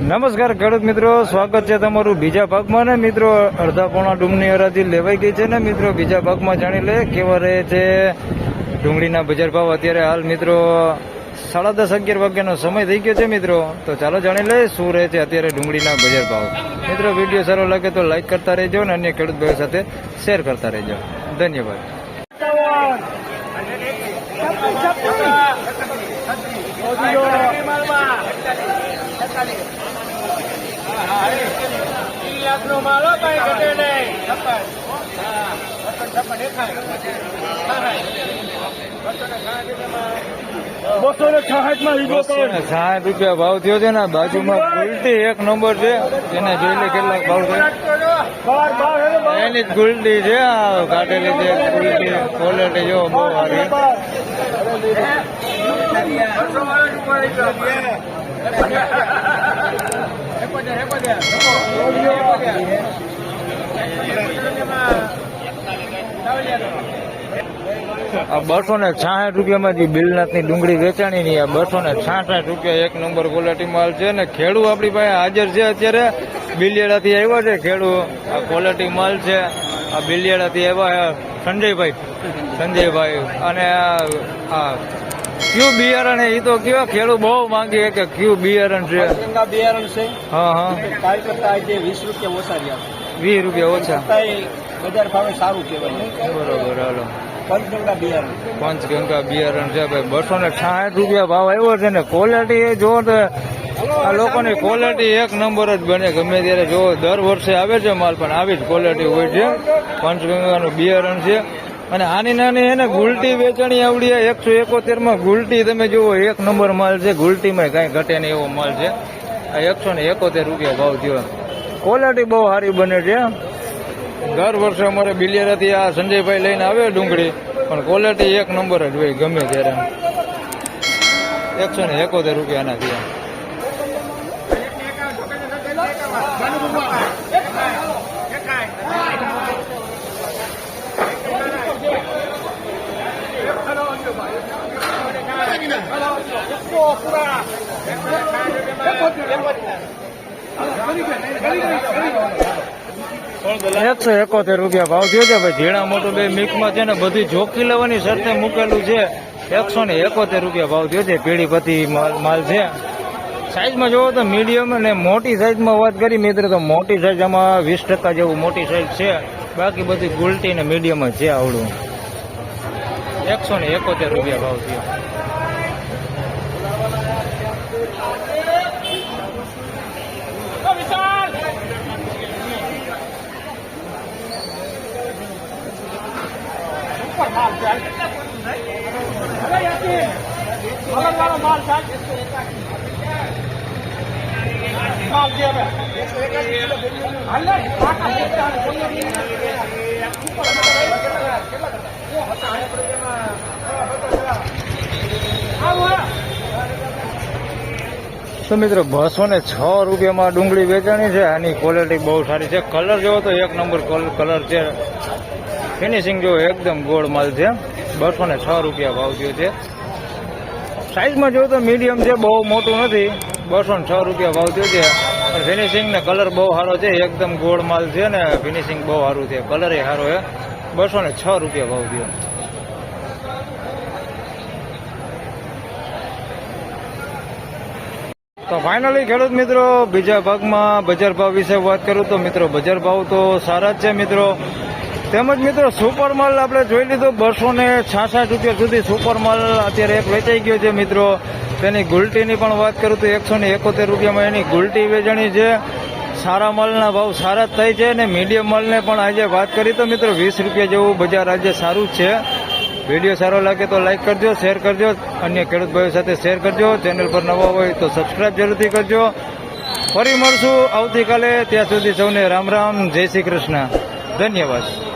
નમસ્કાર ખેડૂત મિત્રો, સ્વાગત છે તમારું બીજા ભાગમાં. ને મિત્રો, અડધા પોણા ડુંગળી હરાજી લેવાઈ ગઈ છે ને મિત્રો, બીજા ભાગમાં જાણી લે કેવા રહે છે ડુંગળીના બજાર ભાવ. અત્યારે હાલ મિત્રો, સાડા દસ અગિયાર વાગ્યાનો સમય થઈ ગયો છે મિત્રો. તો ચાલો જાણી લે શું રહે છે અત્યારે ડુંગળીના બજાર ભાવ. મિત્રો, વીડિયો સારો લાગે તો લાઇક કરતા રહેજો અને અન્ય ખેડૂત ભાઈઓ સાથે શેર કરતા રહેજો. ધન્યવાદ. લાખનો માલ કઈ ઘટે નહીં. બસો ને છાસઠમાં લીધો બસો રૂપિયા ભાવ થયો છે ને બાજુમાં ગુલટી એક નંબર છે. એને જોઈ લે કેટલાક ભાવ બાર. એની જ ગુલટી છે આ કાઢેલી છે ગુલટી ક્વોલિટી જો બહુ સારી બસો વાળા જ ઉપર આવી ગયો. આ બસો ને છાસઠ રૂપિયામાં જે બિલનાથની ડુંગળી વેચાણી ની, આ બસો ને છાસઠ રૂપિયા એક નંબર ક્વોલિટી માલ છે ને ખેડૂ આપણી પાસે હાજર છે અત્યારે. બિલિયાડાથી આવ્યા છે ખેડૂ. આ ક્વોલિટી માલ છે. આ બિલિયાળાથી આવ્યા સંજયભાઈ. સંજયભાઈ. અને આ ક્યુ બિયારણ એ તો કેવા ખેડૂત બહુ માંગી કે ક્યુ બિયારણ છે? બિયારણ છે. હા હા. કાલ કરતા આજે વીસ રૂપિયા ઓછા રહ્યા વીસ રૂપિયા ઓછા. બજાર ભાવે સારું કહેવાય. બરોબર હાલો. પંચગંગા બિયારણ. પંચગંગા બિયારણ છે ભાઈ. બસો ને સાઠ રૂપિયા ભાવ આવ્યો છે ને. ક્વોલિટી એ જો તો આ લોકોની ક્વોલિટી એક નંબર જ બને ગમે ત્યારે જો દર વર્ષે આવે છે માલ પણ આવી જ ક્વોલિટી હોય છે. પંચગંગાનું બિયારણ છે. અને આની નાની એને ગુલટી વેચાણી આવડી એકસો એકોતેરમાં ગુલટી તમે જુઓ, એક નંબર માલ છે ગુલટીમાં કાંઈ ઘટે નહીં એવો માલ છે. આ એકસો ને એકોતેર રૂપિયા ભાવ થયો. ક્વોલિટી બહુ સારી બને છે દર વર્ષે અમારે બિલિયરાથી આ સંજયભાઈ લઈને આવે ડુંગળી, પણ ક્વોલિટી એક નંબર જ હોય ગમે ત્યારે. એકસો ને એકોતેર રૂપિયાના થયા. એકસો એકોતેર રૂપિયા ભાવ થયો છે ભાઈ. ઝીણા મોટું બે મિક્સમાં છે ને બધી જોખી લેવાની શરતે મૂકેલું છે. એકસો ને એકોતેર રૂપિયા ભાવ થયો છે. પેઢીપતિ માલ છે. સાઈઝમાં જોવો તો મીડિયમ અને મોટી સાઈઝમાં વાત કરી મિત્ર, તો મોટી સાઈઝ આમાં વીસ ટકા જેવું મોટી સાઈઝ છે. બાકી બધી ગુલટી ને મીડિયમ જ છે આવડું. એકસો ને એકોતેર રૂપિયા ભાવ થયો. તો મિત્રો, બસો ને છ રૂપિયામાં ડુંગળી વેચાણી છે. આની ક્વોલિટી બહુ સારી છે. કલર જોવો તો એક નંબર કલર છે. ફિનિશિંગ જો એકદમ ગોળ માલ છે. બસો ને છ રૂપિયા ભાવ થયો છે. સાઈઝમાં જોવો તો મીડિયમ છે, બહુ મોટું નથી. બસો ને છ રૂપિયા ભાવ થયો છે. પણ ફિનિશિંગ ને કલર બહુ સારો છે, એકદમ ગોળ માલ છે ને ફિનિશિંગ બહુ સારું છે. કલર એ સારો છે. બસો ને છ રૂપિયા ભાવ થયો. તો ફાઇનલી ખેડૂત મિત્રો, બીજા ભાગમાં બજાર ભાવ વિશે વાત કરું તો મિત્રો, બજાર ભાવ તો સારા જ છે મિત્રો. તેમજ મિત્રો, સુપર માલ આપણે જોઈ લીધો બસો ને છાસઠ રૂપિયા સુધી સુપર માલ અત્યારે એક વેચાઈ ગયો છે મિત્રો. તેની ગુલટીની પણ વાત કરું તો એકસો ને એકોતેર રૂપિયામાં એની ગુલટી વેચાણી છે. સારા માલના ભાવ સારા જ થાય છે અને મીડિયમ માલને પણ આજે વાત કરી તો મિત્રો, વીસ રૂપિયા જેવું બજાર આજે સારું છે. વીડિયો સારો લાગે તો લાઇક કરજો, શેર કરજો, અન્ય ખેડૂત ભાઈઓ સાથે શેર કરજો. ચેનલ પર નવા હોય તો સબસ્ક્રાઇબ જરૂરથી કરજો. ફરી મળશું આવતીકાલે. ત્યાં સુધી સૌને રામ રામ, જય શ્રી કૃષ્ણ. ધન્યવાદ.